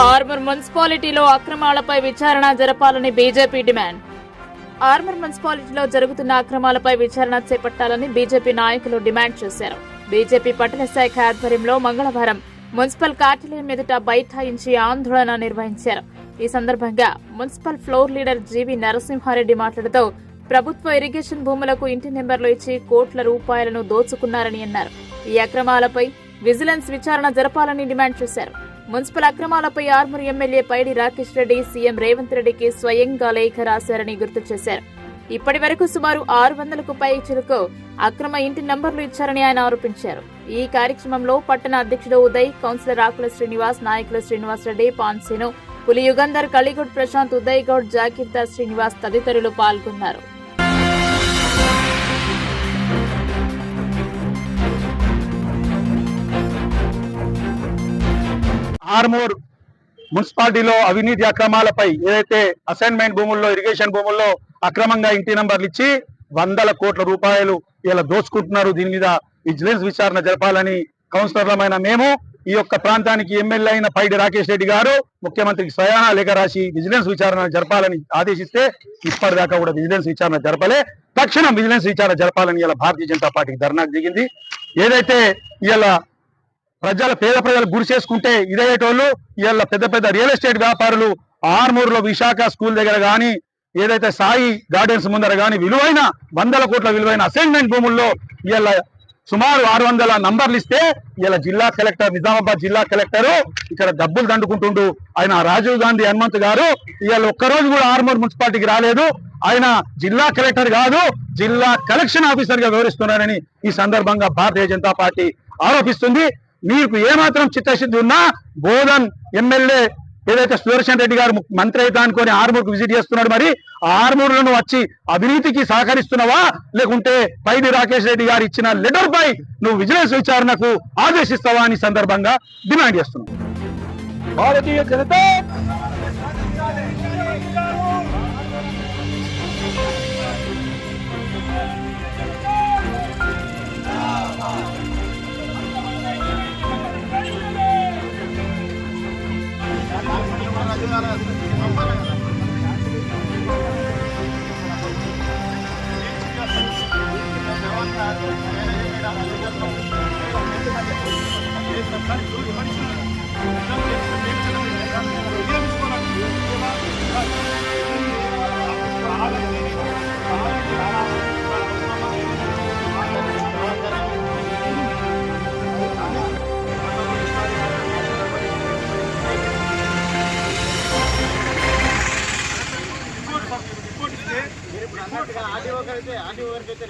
Armour మున్సిపాలిటీలో అక్రమాలపై విచారణ జరపాలని బీజేపీ డిమాండ్. ఆర్మర్ మున్సిపాలిటీలో జరుగుతున్న అక్రమాలపై విచారణ చేపట్టాలని బీజేపీ నాయకులు డిమాండ్ చేశారు. బీజేపీ పట్టణ శాఖ ఆధ్వర్యంలో మంగళవారం మున్సిపల్ కార్యాలయం ఎదుట బైఠాయించి ఆందోళన నిర్వహించారు. ఈ సందర్భంగా municipal floor leader G V Narasimha Reddy మాట్లాడుతూ ప్రభుత్వ ఇరిగేషన్ భూములకు ఇంటి నెంబర్లు ఇచ్చి కోట్ల రూపాయలను దోచుకున్నారని అన్నారు. ఈ అక్రమాలపై విజిలెన్స్ విచారణ జరపాలని డిమాండ్ చేశారు. మున్సిపల్ అక్రమాలపై ఆర్మూర్ ఎమ్మెల్యే పైడి రాకేష్ రెడ్డి సీఎం రేవంత్ రెడ్డికి స్వయంగా లేఖ రాశారని గుర్తు చేశారు. ఇప్పటి వరకు సుమారు ఆరు వందలకు పై చిలుకు అక్రమ ఇంటి నంబర్లు ఇచ్చారని ఆయన ఆరోపించారు. ఈ కార్యక్రమంలో పట్టణ అధ్యక్షుడు ఉదయ్ కౌన్సిలర్ ఆకుల శ్రీనివాస్ నాయకులు శ్రీనివాస్ రెడ్డి పాన్సీను పులి యుగంధర్ కలిగుడ్ ప్రశాంత్ ఉదయ్ గౌడ్ జాకీర్దార్ శ్రీనివాస్ తదితరులు పాల్గొన్నారు. ఆర్మూర్ మున్సిపాలిటీలో అవినీతి అక్రమాలపై ఏదైతే అసైన్మెంట్ భూముల్లో ఇరిగేషన్ భూముల్లో అక్రమంగా ఇంటి నంబర్లు ఇచ్చి వందల కోట్ల రూపాయలు ఇలా దోచుకుంటున్నారు. దీని మీద విజిలెన్స్ విచారణ జరపాలని కౌన్సిలర్లమైన మేము ఈ యొక్క ప్రాంతానికి ఎమ్మెల్యే అయిన పైడి రాకేష్ రెడ్డి గారు ముఖ్యమంత్రికి స్వయాన లేఖ రాసి విజిలెన్స్ విచారణ జరపాలని ఆదేశిస్తే ఇప్పటిదాకా కూడా విజిలెన్స్ విచారణ జరపలే. తక్షణం విజిలెన్స్ విచారణ జరపాలని ఇలా భారతీయ జనతా పార్టీకి ధర్నాకు దిగింది. ఏదైతే ఇలా ప్రజల పేద ప్రజలు గురి చేసుకుంటే ఇదయ్యేటోళ్ళు ఇవాళ పెద్ద పెద్ద రియల్ ఎస్టేట్ వ్యాపారులు ఆర్మూర్లో విశాఖ స్కూల్ దగ్గర కానీ ఏదైతే సాయి గార్డెన్స్ ముందర కానీ విలువైన వందల కోట్ల విలువైన అసైన్మెంట్ భూముల్లో ఇవాళ సుమారు ఆరు వందల నంబర్లు ఇస్తే ఇలా జిల్లా కలెక్టర్ నిజామాబాద్ జిల్లా కలెక్టర్ ఇక్కడ డబ్బులు దండుకుంటుండు. ఆయన రాజీవ్ గాంధీ హనుమంత్ గారు ఇవాళ ఒక్కరోజు కూడా ఆర్మూర్ మున్సిపాలిటీకి రాలేదు. ఆయన జిల్లా కలెక్టర్ కాదు జిల్లా కలెక్షన్ ఆఫీసర్గా వివరిస్తున్నారని ఈ సందర్భంగా భారతీయ జనతా పార్టీ ఆరోపిస్తుంది. మీకు ఏమాత్రం చిత్తశుద్ధి ఉన్నా బోధన్ ఎమ్మెల్యే ఏదైతే సుదర్శన్ రెడ్డి గారు మంత్రి అయితే అనుకొని ఆర్మూర్కు విజిట్ చేస్తున్నాడు మరి ఆ ఆర్మూర్లను వచ్చి అవినీతికి సహకరిస్తున్నావా? లేకుంటే పైడి రాకేష్ రెడ్డి గారు ఇచ్చిన లెటర్ పై నువ్వు విజిలెన్స్ విచారణకు ఆదేశిస్తావా అని సందర్భంగా డిమాండ్ చేస్తున్నావు భారతీయ జనతా 好。ఆడియో గారికి అయితే ఆడియో గారికి అయితే